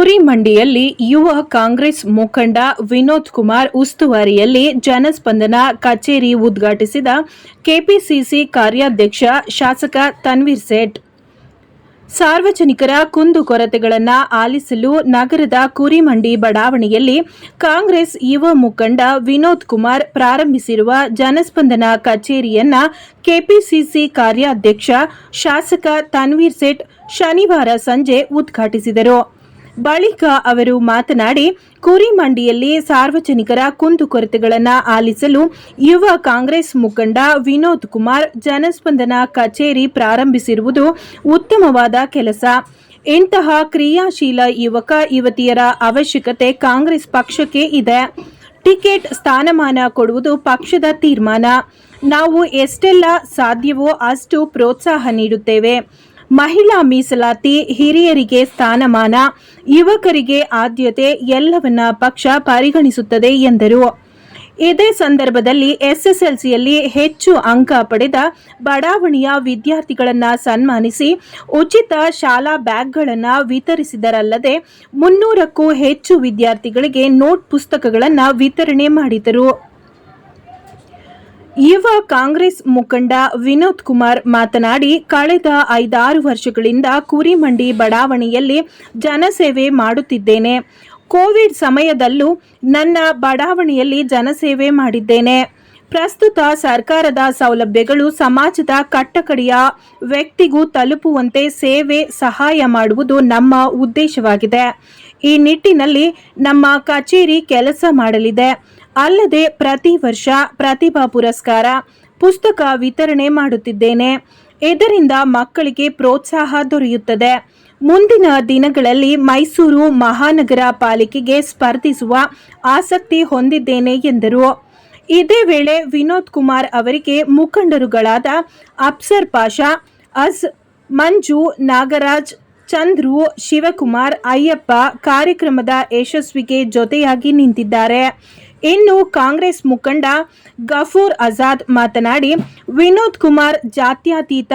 ಕುರಿಮಂಡಿಯಲ್ಲಿ ಯುವ ಕಾಂಗ್ರೆಸ್ ಮುಖಂಡ ವಿನೋದ್ ಕುಮಾರ್ ಉಸ್ತುವಾರಿಯಲ್ಲಿ ಜನಸ್ಪಂದನ ಕಚೇರಿ ಉದ್ಘಾಟಿಸಿದ ಕೆಪಿಸಿಸಿ ಕಾರ್ಯಾಧ್ಯಕ್ಷ ಶಾಸಕ ತನ್ವೀರ್ ಸೇಠ್. ಸಾರ್ವಜನಿಕರ ಕುಂದುಕೊರತೆಗಳನ್ನು ಆಲಿಸಲು ನಗರದ ಕುರಿಮಂಡಿ ಬಡಾವಣೆಯಲ್ಲಿ ಕಾಂಗ್ರೆಸ್ ಯುವ ಮುಖಂಡ ವಿನೋದ್ ಕುಮಾರ್ ಪ್ರಾರಂಭಿಸಿರುವ ಜನಸ್ಪಂದನ ಕಚೇರಿಯನ್ನ ಕೆಪಿಸಿಸಿ ಕಾರ್ಯಾಧ್ಯಕ್ಷ ಶಾಸಕ ತನ್ವೀರ್ ಸೇಠ್ ಶನಿವಾರ ಸಂಜೆ ಉದ್ಘಾಟಿಸಿದರು. ಬಳಿಕ ಅವರು ಮಾತನಾಡಿ, ಕುರಿಮಂಡಿಯಲ್ಲಿ ಸಾರ್ವಜನಿಕರ ಕುಂದುಕೊರತೆಗಳನ್ನು ಆಲಿಸಲು ಯುವ ಕಾಂಗ್ರೆಸ್ ಮುಖಂಡ ವಿನೋದ್ ಕುಮಾರ್ ಜನಸ್ಪಂದನ ಕಚೇರಿ ಪ್ರಾರಂಭಿಸಿರುವುದು ಉತ್ತಮವಾದ ಕೆಲಸ. ಇಂತಹ ಕ್ರಿಯಾಶೀಲ ಯುವಕ, ಯುವತಿಯರ ಅವಶ್ಯಕತೆ ಕಾಂಗ್ರೆಸ್ ಪಕ್ಷಕ್ಕೆ ಇದೆ. ಟಿಕೆಟ್ ಸ್ಥಾನಮಾನ ಕೊಡುವುದು ಪಕ್ಷದ ತೀರ್ಮಾನ. ನಾವು ಎಷ್ಟೆಲ್ಲ ಸಾಧ್ಯವೋ ಅಷ್ಟು ಪ್ರೋತ್ಸಾಹ ನೀಡುತ್ತೇವೆ. ಮಹಿಳಾ ಮೀಸಲಾತಿ ಹಿರಿಯರಿಗೆ ಸ್ಥಾನಮಾನ, ಯುವಕರಿಗೆ ಆದ್ಯತೆ ಎಲ್ಲವನ್ನ ಪಕ್ಷ ಪರಿಗಣಿಸುತ್ತದೆ ಎಂದರು. ಇದೇ ಸಂದರ್ಭದಲ್ಲಿ ಎಸ್ಎಸ್ಎಲ್ಸಿಯಲ್ಲಿ ಹೆಚ್ಚು ಅಂಕ ಪಡೆದ ಬಡಾವಣೆಯ ವಿದ್ಯಾರ್ಥಿಗಳನ್ನು ಸನ್ಮಾನಿಸಿ ಉಚಿತ ಶಾಲಾ ಬ್ಯಾಗ್ಗಳನ್ನು ವಿತರಿಸಿದರಲ್ಲದೆ ಮುನ್ನೂರಕ್ಕೂ ಹೆಚ್ಚು ವಿದ್ಯಾರ್ಥಿಗಳಿಗೆ ನೋಟ್ ಪುಸ್ತಕಗಳನ್ನು ವಿತರಣೆ ಮಾಡಿದರು. ಯುವ ಕಾಂಗ್ರೆಸ್ ಮುಖಂಡ ವಿನೋದ್ ಕುಮಾರ್ ಮಾತನಾಡಿ, ಕಳೆದ ಐದಾರು ವರ್ಷಗಳಿಂದ ಕುರಿಮಂಡಿ ಬಡಾವಣೆಯಲ್ಲಿ ಜನಸೇವೆ ಮಾಡುತ್ತಿದ್ದೇನೆ. ಕೋವಿಡ್ ಸಮಯದಲ್ಲೂ ನನ್ನ ಬಡಾವಣೆಯಲ್ಲಿ ಜನಸೇವೆ ಮಾಡಿದ್ದೇನೆ. ಪ್ರಸ್ತುತ ಸರ್ಕಾರದ ಸೌಲಭ್ಯಗಳು ಸಮಾಜದ ಕಟ್ಟಕಡೆಯ ವ್ಯಕ್ತಿಗೂ ತಲುಪುವಂತೆ ಸೇವೆ ಸಹಾಯ ಮಾಡುವುದು ನಮ್ಮ ಉದ್ದೇಶವಾಗಿದೆ. ಈ ನಿಟ್ಟಿನಲ್ಲಿ ನಮ್ಮ ಕಚೇರಿ ಕೆಲಸ ಮಾಡಲಿದೆ. ಅಲ್ಲದೆ ಪ್ರತಿ ವರ್ಷ ಪ್ರತಿಭಾ ಪುರಸ್ಕಾರ, ಪುಸ್ತಕ ವಿತರಣೆ ಮಾಡುತ್ತಿದ್ದೇನೆ. ಇದರಿಂದ ಮಕ್ಕಳಿಗೆ ಪ್ರೋತ್ಸಾಹ ದೊರೆಯುತ್ತದೆ. ಮುಂದಿನ ದಿನಗಳಲ್ಲಿ ಮೈಸೂರು ಮಹಾನಗರ ಪಾಲಿಕೆಗೆ ಸ್ಪರ್ಧಿಸುವ ಆಸಕ್ತಿ ಹೊಂದಿದ್ದೇನೆ ಎಂದರು. ಇದೇ ವೇಳೆ ವಿನೋದ್ ಕುಮಾರ್ ಅವರಿಗೆ ಮುಖಂಡರುಗಳಾದ ಅಪ್ಸರ್ ಪಾಷಾ, ಅಜ್ ಮಂಜು, ನಾಗರಾಜ್, ಚಂದ್ರು, ಶಿವಕುಮಾರ್, ಅಯ್ಯಪ್ಪ ಕಾರ್ಯಕ್ರಮದ ಯಶಸ್ವಿಗೆ ಜೊತೆಯಾಗಿ ನಿಂತಿದ್ದಾರೆ. ಇನ್ನು ಕಾಂಗ್ರೆಸ್ ಮುಖಂಡ ಗಫೂರ್ ಆಜಾದ್ ಮಾತನಾಡಿ, ವಿನೋದ್ ಕುಮಾರ್ ಜಾತ್ಯತೀತ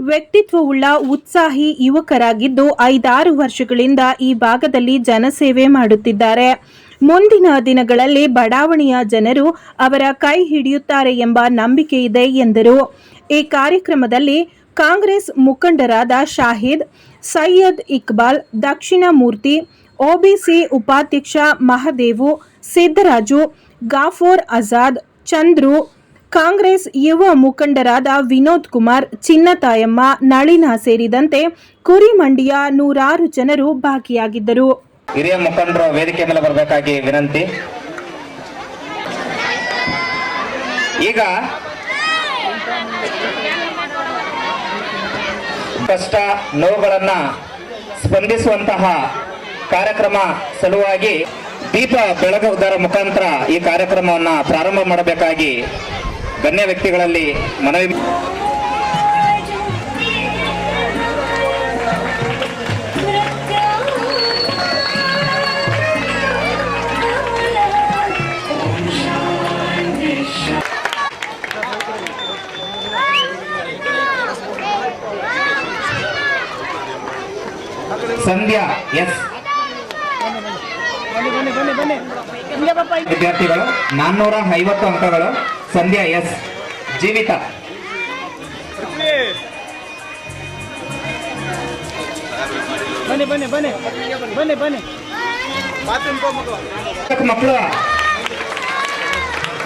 ವ್ಯಕ್ತಿತ್ವವುಳ್ಳ ಉತ್ಸಾಹಿ ಯುವಕರಾಗಿದ್ದು ಐದಾರು ವರ್ಷಗಳಿಂದ ಈ ಭಾಗದಲ್ಲಿ ಜನಸೇವೆ ಮಾಡುತ್ತಿದ್ದಾರೆ. ಮುಂದಿನ ದಿನಗಳಲ್ಲಿ ಬಡಾವಣೆಯ ಜನರು ಅವರ ಕೈ ಹಿಡಿಯುತ್ತಾರೆ ಎಂಬ ನಂಬಿಕೆ ಇದೆ ಎಂದರು. ಈ ಕಾರ್ಯಕ್ರಮದಲ್ಲಿ ಕಾಂಗ್ರೆಸ್ ಮುಖಂಡರಾದ ಶಾಹಿದ್, ಸೈಯದ್ ಇಕ್ಬಾಲ್ ದಕ್ಷಿಣ ಮೂರ್ತಿ ಒಬಿಸಿ ಉಪಾಧ್ಯಕ್ಷ ಮಹದೇವು, ಸಿದ್ದರಾಜು, ಗಾಫೋರ್ ಆಜಾದ್, ಚಂದ್ರು, ಕಾಂಗ್ರೆಸ್ ಯುವ ಮುಖಂಡರಾದ ವಿನೋದ್ ಕುಮಾರ್, ಚಿನ್ನತಾಯಮ್ಮ, ನಳಿನ ಸೇರಿದಂತೆ ಕುರಿಮಂಡಿಯ ನೂರಾರು ಜನರು ಭಾಗಿಯಾಗಿದ್ದರು. ಹಿರಿಯ ಮುಖಂಡರು ವೇದಿಕೆ ಮೇಲೆ ಬರಬೇಕಾಗಿ ವಿನಂತಿ. ಈಗ ಕಷ್ಟ ನೋವುಗಳನ್ನ ಸ್ಪಂದಿಸುವಂತಹ ಕಾರ್ಯಕ್ರಮ ಸಲುವಾಗಿ ದೀಪ ಬೆಳಗುವುದರ ಮುಖಾಂತರ ಈ ಕಾರ್ಯಕ್ರಮವನ್ನ ಪ್ರಾರಂಭ ಮಾಡಬೇಕಾಗಿ ಗಣ್ಯ ವ್ಯಕ್ತಿಗಳಲ್ಲಿ ಮನವಿ ಸಂಧ್ಯಾ ಎಸ್ ವಿದ್ಯಾರ್ಥಿಗಳು ನಾನ್ನೂರ ಐವತ್ತು ಅಂಕಗಳು ಸಂಧ್ಯಾ ಎಸ್. ಜೀವಿತ. ಬನ್ನಿ ಬನ್ನಿ ಬನ್ನಿ. ಬನ್ನಿ ಬನ್ನಿ. ಮಕ್ಕಳು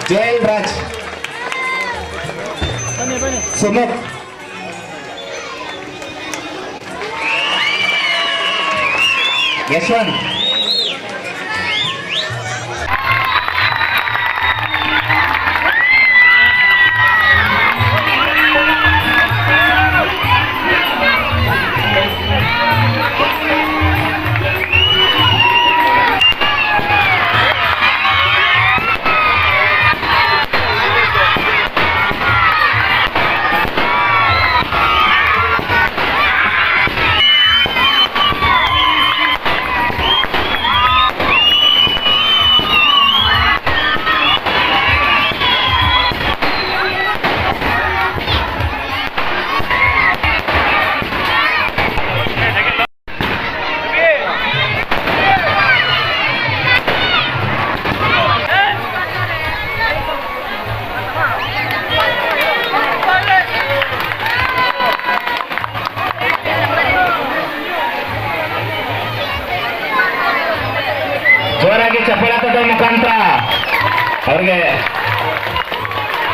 ಜಯಲ್ ರಾಜ್ ಬನ್ನಿ. ಚಪ್ಪಳಾಟದ ಮುಖಾಂತರ ಅವರಿಗೆ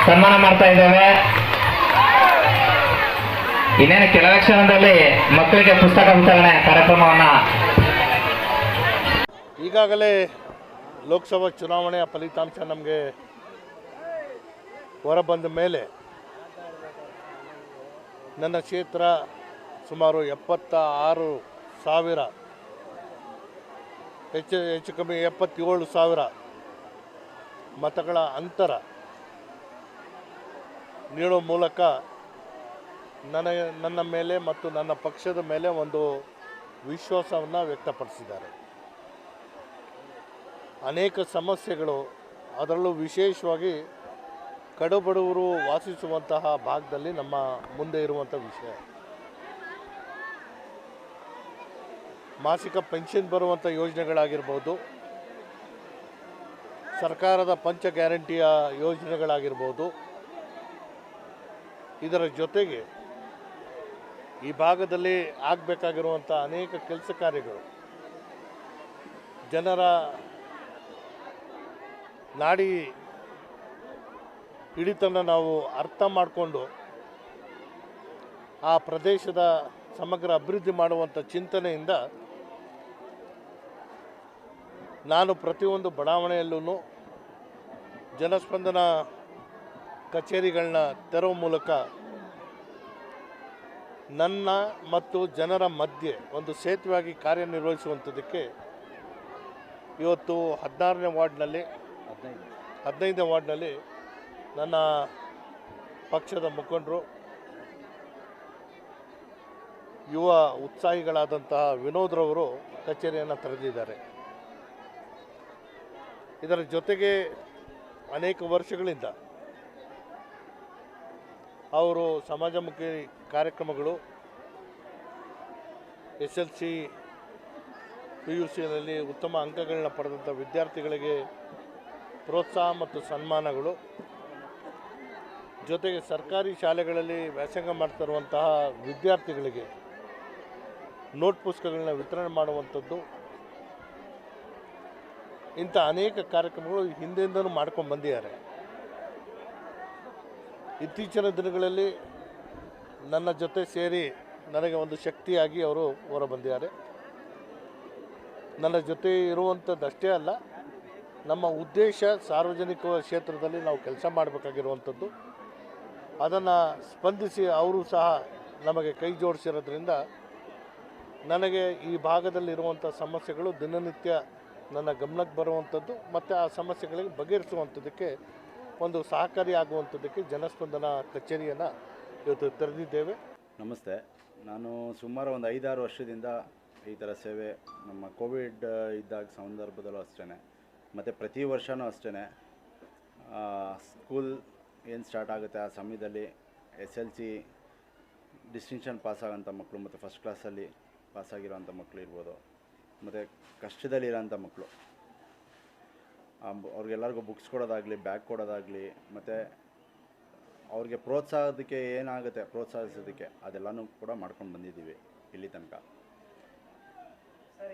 ಸನ್ಮಾನ ಮಾಡ್ತಾ ಇದ್ದೇವೆ. ಇನ್ನೇನು ಕೆಲವೇ ಕ್ಷಣದಲ್ಲಿ ಮಕ್ಕಳಿಗೆ ಪುಸ್ತಕ ವಿತರಣೆ ಕಾರ್ಯಕ್ರಮವನ್ನ ಈಗಾಗಲೇ ಲೋಕಸಭಾ ಚುನಾವಣೆಯ ಫಲಿತಾಂಶ ನಮಗೆ ಹೊರಬಂದ ಮೇಲೆ ನನ್ನ ಕ್ಷೇತ್ರ ಸುಮಾರು ಎಪ್ಪತ್ತ ಆರು ಸಾವಿರ ಹೆಚ್ಚು ಹೆಚ್ಚು ಕಮ್ಮಿ ಎಪ್ಪತ್ತೇಳು ಸಾವಿರ ಮತಗಳ ಅಂತರ ನೀಡೋ ಮೂಲಕ ನನ್ನ ನನ್ನ ಮೇಲೆ ಮತ್ತು ನನ್ನ ಪಕ್ಷದ ಮೇಲೆ ಒಂದು ವಿಶ್ವಾಸವನ್ನು ವ್ಯಕ್ತಪಡಿಸಿದ್ದಾರೆ. ಅನೇಕ ಸಮಸ್ಯೆಗಳು ಅದರಲ್ಲೂ ವಿಶೇಷವಾಗಿ ಕಡುಬಡವರು ವಾಸಿಸುವಂತಹ ಭಾಗದಲ್ಲಿ ನಮ್ಮ ಮುಂದೆ ಇರುವಂಥ ವಿಷಯ. ಮಾಸಿಕ ಪೆನ್ಷನ್ ಬರುವಂಥ ಯೋಜನೆಗಳಾಗಿರ್ಬೋದು, ಸರ್ಕಾರದ ಪಂಚ ಗ್ಯಾರಂಟಿಯ ಯೋಜನೆಗಳಾಗಿರ್ಬೋದು, ಇದರ ಜೊತೆಗೆ ಈ ಭಾಗದಲ್ಲಿ ಆಗಬೇಕಾಗಿರುವಂಥ ಅನೇಕ ಕೆಲಸ ಕಾರ್ಯಗಳು, ಜನರ ನಾಡಿ ಹಿಡಿತನ ನಾವು ಅರ್ಥ ಮಾಡಿಕೊಂಡು ಆ ಪ್ರದೇಶದ ಸಮಗ್ರ ಅಭಿವೃದ್ಧಿ ಮಾಡುವಂಥ ಚಿಂತನೆಯಿಂದ ನಾನು ಪ್ರತಿಯೊಂದು ಬಡಾವಣೆಯಲ್ಲೂ ಜನಸ್ಪಂದನ ಕಚೇರಿಗಳನ್ನ ತೆರವು ಮೂಲಕ ನನ್ನ ಮತ್ತು ಜನರ ಮಧ್ಯೆ ಒಂದು ಸೇತುವೆಯಾಗಿ ಕಾರ್ಯನಿರ್ವಹಿಸುವಂಥದ್ದಕ್ಕೆ ಇವತ್ತು ಹದಿನಾರನೇ ವಾರ್ಡ್ನಲ್ಲಿ ಹದಿನೈದನೇ ವಾರ್ಡ್ನಲ್ಲಿ ನನ್ನ ಪಕ್ಷದ ಮುಖಂಡರು, ಯುವ ಉತ್ಸಾಹಿಗಳಾದಂತಹ ವಿನೋದ್ರವರು ಕಚೇರಿಯನ್ನು ತೆರೆದಿದ್ದಾರೆ. ಇದರ ಜೊತೆಗೆ ಅನೇಕ ವರ್ಷಗಳಿಂದ ಅವರು ಸಮಾಜಮುಖಿ ಕಾರ್ಯಕ್ರಮಗಳು, S L C P U ಸಿನಲ್ಲಿ ಉತ್ತಮ ಅಂಕಗಳನ್ನ ಪಡೆದಂಥ ವಿದ್ಯಾರ್ಥಿಗಳಿಗೆ ಪ್ರೋತ್ಸಾಹ ಮತ್ತು ಸನ್ಮಾನಗಳು. ಜೊತೆಗೆ ಸರ್ಕಾರಿ ಶಾಲೆಗಳಲ್ಲಿ ವ್ಯಾಸಂಗ ಮಾಡ್ತಿರುವಂತಹ ವಿದ್ಯಾರ್ಥಿಗಳಿಗೆ ನೋಟ್ ಪುಸ್ತಕಗಳನ್ನ ವಿತರಣೆ ಮಾಡುವಂಥದ್ದು ಇಂಥ ಅನೇಕ ಕಾರ್ಯಕ್ರಮಗಳು ಹಿಂದೆಯಿಂದನೂ ಮಾಡ್ಕೊಂಡು ಬಂದಿದ್ದಾರೆ. ಇತ್ತೀಚಿನ ದಿನಗಳಲ್ಲಿ ನನ್ನ ಜೊತೆ ಸೇರಿ ನನಗೆ ಒಂದು ಶಕ್ತಿಯಾಗಿ ಅವರು ಹೊರ ಬಂದಿದ್ದಾರೆ ನನ್ನ ಜೊತೆ ಇರುವಂಥದ್ದಷ್ಟೇ ಅಲ್ಲ, ನಮ್ಮ ಉದ್ದೇಶ ಸಾರ್ವಜನಿಕ ಕ್ಷೇತ್ರದಲ್ಲಿ ನಾವು ಕೆಲಸ ಮಾಡಬೇಕಾಗಿರುವಂಥದ್ದು. ಅದನ್ನು ಸ್ಪಂದಿಸಿ ಅವರು ಸಹ ನಮಗೆ ಕೈ ಜೋಡಿಸಿರೋದ್ರಿಂದ ನನಗೆ ಈ ಭಾಗದಲ್ಲಿರುವಂಥ ಸಮಸ್ಯೆಗಳು ದಿನನಿತ್ಯ ನನ್ನ ಗಮನಕ್ಕೆ ಬರುವಂಥದ್ದು ಮತ್ತು ಆ ಸಮಸ್ಯೆಗಳಿಗೆ ಬಗೆಹರಿಸುವಂಥದ್ದಕ್ಕೆ ಒಂದು ಸಹಕಾರಿಯಾಗುವಂಥದ್ದಕ್ಕೆ ಜನಸ್ಪಂದನ ಕಚೇರಿಯನ್ನು ಇವತ್ತು ತೆರೆದಿದ್ದೇವೆ. ನಮಸ್ತೆ. ನಾನು ಸುಮಾರು ಒಂದು ಐದಾರು ವರ್ಷದಿಂದ ಈ ಥರ ಸೇವೆ ನಮ್ಮ ಕೋವಿಡ್ ಇದ್ದಾಗ ಸಂದರ್ಭದಲ್ಲೂ ಅಷ್ಟೇ ಮತ್ತು ಪ್ರತಿ ವರ್ಷವೂ ಅಷ್ಟೇ ಸ್ಕೂಲ್ ಏನು ಸ್ಟಾರ್ಟ್ ಆಗುತ್ತೆ ಆ ಸಮಯದಲ್ಲಿ S L C distinction pass ಆಗೋಂಥ ಮಕ್ಕಳು ಮತ್ತು ಫಸ್ಟ್ ಕ್ಲಾಸಲ್ಲಿ ಪಾಸಾಗಿರೋಂಥ ಮಕ್ಕಳು ಇರ್ಬೋದು. ಮತ್ತು ಕಷ್ಟದಲ್ಲಿರೋಂಥ ಮಕ್ಕಳು. ಅವ್ರಿಗೆಲ್ಲರಿಗೂ ಬುಕ್ಸ್ ಕೊಡೋದಾಗಲಿ ಬ್ಯಾಗ್ ಕೊಡೋದಾಗಲಿ ಮತ್ತು ಅವ್ರಿಗೆ ಪ್ರೋತ್ಸಾಹದಕ್ಕೆ ಏನಾಗುತ್ತೆ ಪ್ರೋತ್ಸಾಹಿಸೋದಕ್ಕೆ ಅದೆಲ್ಲನೂ ಕೂಡ ಮಾಡ್ಕೊಂಡು ಬಂದಿದ್ದೀವಿ ಇಲ್ಲಿ ತನಕ.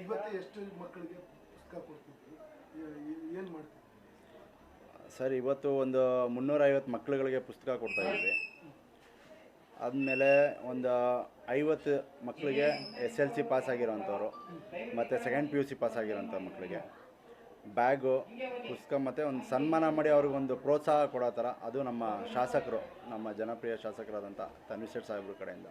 ಇವತ್ತು ಎಷ್ಟು ಮಕ್ಕಳಿಗೆ ಏನು ಸರ್ ಇವತ್ತು ಒಂದು ಮುನ್ನೂರೈವತ್ತು ಮಕ್ಕಳುಗಳಿಗೆ ಪುಸ್ತಕ ಕೊಡ್ತಾ ಇದ್ವಿ. ಆದಮೇಲೆ ಒಂದು ಐವತ್ತು ಮಕ್ಕಳಿಗೆ ಎಸ್ ಎಲ್ ಸಿ ಪಾಸ್ ಆಗಿರೋಂಥವ್ರು ಮತ್ತು second P U C pass ಆಗಿರೋಂಥ ಮಕ್ಕಳಿಗೆ. ಬ್ಯಾಗು, ಪುಸ್ತಕ ಮತ್ತು ಒಂದು ಸನ್ಮಾನ ಮಾಡಿ ಅವ್ರಿಗೊಂದು ಪ್ರೋತ್ಸಾಹ ಕೊಡೋ ಥರ ಅದು ನಮ್ಮ ಶಾಸಕರು, ನಮ್ಮ ಜನಪ್ರಿಯ ಶಾಸಕರಾದಂಥ ತನ್ವಿಶೇಟ್ ಸಾಹೇಬ್ರ ಕಡೆಯಿಂದ.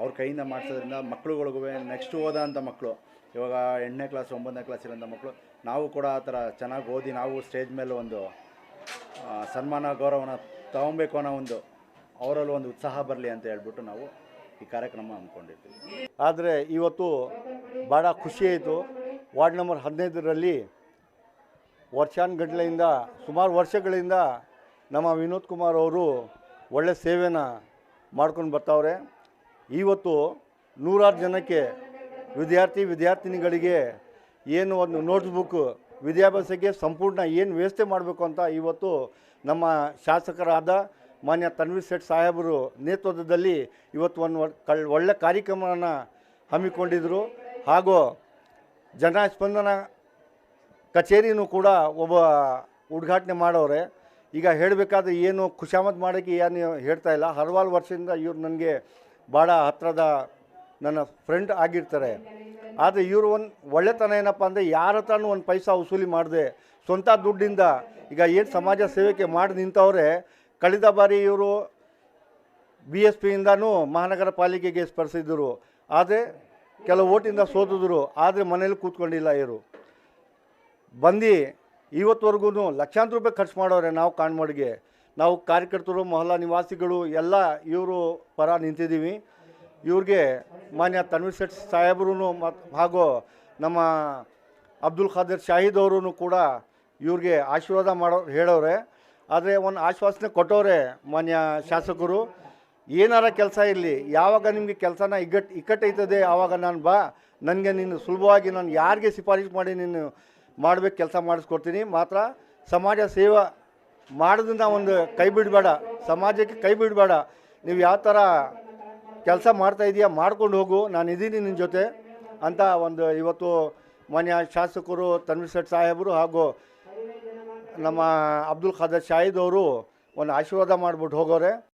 ಅವ್ರ ಕೈಯಿಂದ ಮಾಡಿಸೋದ್ರಿಂದ ಮಕ್ಳುಗಳಿಗೂ ನೆಕ್ಸ್ಟ್ ಓದೋಂಥ ಮಕ್ಕಳು ಇವಾಗ ಎಂಟನೇ ಕ್ಲಾಸ್ ಒಂಬತ್ತನೇ ಕ್ಲಾಸ್ ಇರೋಂಥ ಮಕ್ಕಳು ನಾವು ಕೂಡ ಆ ಥರ ಚೆನ್ನಾಗಿ ಓದಿ ನಾವು ಸ್ಟೇಜ್ ಮೇಲೆ ಒಂದು ಸನ್ಮಾನ, ಗೌರವನ ತಗೊಬೇಕು ಅನ್ನೋ ಒಂದು ಅವರಲ್ಲೂ ಒಂದು ಉತ್ಸಾಹ ಬರಲಿ ಅಂತ ಹೇಳ್ಬಿಟ್ಟು ನಾವು ಈ ಕಾರ್ಯಕ್ರಮ ಅಂದ್ಕೊಂಡಿರ್ತೀವಿ ಆದರೆ ಇವತ್ತು ಭಾಳ ಖುಷಿ ಆಯಿತು. ವಾರ್ಡ್ ನಂಬರ್ ಹದಿನೈದರಲ್ಲಿ ವರ್ಷಾನುಗಟ್ಲೆಯಿಂದ ಸುಮಾರು ವರ್ಷಗಳಿಂದ ನಮ್ಮ ವಿನೋದ್ ಕುಮಾರ್ ಅವರು ಒಳ್ಳೆ ಸೇವೆನ ಮಾಡ್ಕೊಂಡು ಬರ್ತಾವ್ರೆ. ಇವತ್ತು ನೂರಾರು ಜನಕ್ಕೆ ವಿದ್ಯಾರ್ಥಿ ವಿದ್ಯಾರ್ಥಿನಿಗಳಿಗೆ ಏನು ಒಂದು ನೋಟ್ಸ್ಬುಕ್ ವಿದ್ಯಾಭ್ಯಾಸಕ್ಕೆ ಸಂಪೂರ್ಣ ಏನು ವ್ಯವಸ್ಥೆ ಮಾಡಬೇಕು ಅಂತ ಇವತ್ತು ನಮ್ಮ ಶಾಸಕರಾದ ಮಾನ್ಯ ತನ್ವೀರ್ ಸೇಟ್ ಸಾಹೇಬರು ನೇತೃತ್ವದಲ್ಲಿ ಇವತ್ತು ಒಂದು ಕಳ್ ಒಳ್ಳೆ ಕಾರ್ಯಕ್ರಮವನ್ನು ಹಮ್ಮಿಕೊಂಡಿದ್ದರು ಹಾಗೂ ಜನಸ್ಪಂದನ ಕಚೇರಿನೂ ಕೂಡ ಒಬ್ಬ ಉದ್ಘಾಟನೆ ಮಾಡೋರೆ. ಈಗ ಹೇಳಬೇಕಾದ್ರೆ ಏನು ಖುಷಾಮದ್ ಮಾಡೋಕ್ಕೆ ಏನು ಹೇಳ್ತಾ ಇಲ್ಲ. ಹಲವಾರು ವರ್ಷದಿಂದ ಇವರು ನನಗೆ ಭಾಳ ಹತ್ತಿರದ ನನ್ನ ಫ್ರೆಂಡ್ ಆಗಿರ್ತಾರೆ. ಆದರೆ ಇವರು ಒಂದು ಒಳ್ಳೆತನ ಏನಪ್ಪ ಅಂದರೆ ಯಾರ ಹತ್ರನೂ ಒಂದು ಪೈಸಾ ವಸೂಲಿ ಮಾಡಿದೆ ಸ್ವಂತ ದುಡ್ಡಿಂದ ಈಗ ಏನು ಸಮಾಜ ಸೇವೆಗೆ ಮಾಡಿ ನಿಂತವ್ರೆ ಕಳೆದ ಬಾರಿ ಇವರು ಬಿ ಎಸ್ ಪಿಯಿಂದನೂ ಮಹಾನಗರ ಪಾಲಿಕೆಗೆ ಸ್ಪರ್ಶಿದ್ದರು ಆದರೆ ಕೆಲವು ಓಟಿಂದ ಸೋತಿದ್ರು. ಆದರೆ ಮನೇಲಿ ಕೂತ್ಕೊಂಡಿಲ್ಲ ಇವರು. ಬಂದು ಇವತ್ತುವರೆಗೂ ಲಕ್ಷಾಂತರ ರೂಪಾಯಿ ಖರ್ಚು ಮಾಡೋರೆ ನಾವು ಕಾಣ್ಮಡಿಗೆ. ನಾವು ಕಾರ್ಯಕರ್ತರು, ಮೊಹಲ್ಲಾ ನಿವಾಸಿಗಳು ಎಲ್ಲ ಇವರು ಪರ ನಿಂತಿದ್ದೀವಿ. ಇವ್ರಿಗೆ ಮಾನ್ಯ ತನ್ವೀರ್ ಶೆಟ್ ಸಾಹೇಬ್ರೂ ಮತ್ತು ಹಾಗೂ ನಮ್ಮ ಅಬ್ದುಲ್ ಖಾದರ್ ಶಾಹಿದ್ ಅವರು ಕೂಡ ಇವ್ರಿಗೆ ಆಶೀರ್ವಾದ ಮಾಡೋ ಹೇಳೋರೆ. ಆದರೆ ಒಂದು ಆಶ್ವಾಸನೆ ಕೊಟ್ಟವ್ರೆ ಮಾನ್ಯ ಶಾಸಕರು. ಏನಾರ ಕೆಲಸ ಇರಲಿ, ಯಾವಾಗ ನಿಮಗೆ ಕೆಲಸನ ಇಗ್ಗಟ್ಟು ಇಕ್ಕಟ್ಟೈತದೆ ಆವಾಗ ನಾನು ಬಾ, ನನಗೆ ನೀನು ಸುಲಭವಾಗಿ ನಾನು ಯಾರಿಗೆ ಶಿಫಾರಸು ಮಾಡಿ ನೀನು ಮಾಡಬೇಕು, ಕೆಲಸ ಮಾಡಿಸ್ಕೊಡ್ತೀನಿ. ಮಾತ್ರ ಸಮಾಜ ಸೇವೆ ಮಾಡೋದನ್ನ ಒಂದು ಕೈ ಬಿಡಬೇಡ, ಸಮಾಜಕ್ಕೆ ಕೈ ಬಿಡಬೇಡ. ನೀವು ಯಾವ ಥರ ಕೆಲಸ ಮಾಡ್ತಾ ಇದೀಯಾ ಮಾಡ್ಕೊಂಡು ಹೋಗು, ನಾನು ಇದ್ದೀನಿ ನಿನ್ನ ಜೊತೆ ಅಂತ ಒಂದು ಇವತ್ತು ಮಾನ್ಯ ಶಾಸಕರು ತನ್ವೀರ್ ಶೆಟ್ ಸಾಹೇಬರು ಹಾಗೂ ನಮ್ಮ ಅಬ್ದುಲ್ ಖಾದರ್ ಶಾಹಿದ್ ಅವರು ಒಂದು ಆಶೀರ್ವಾದ ಮಾಡಿಬಿಟ್ಟು ಹೋಗೋರೆ.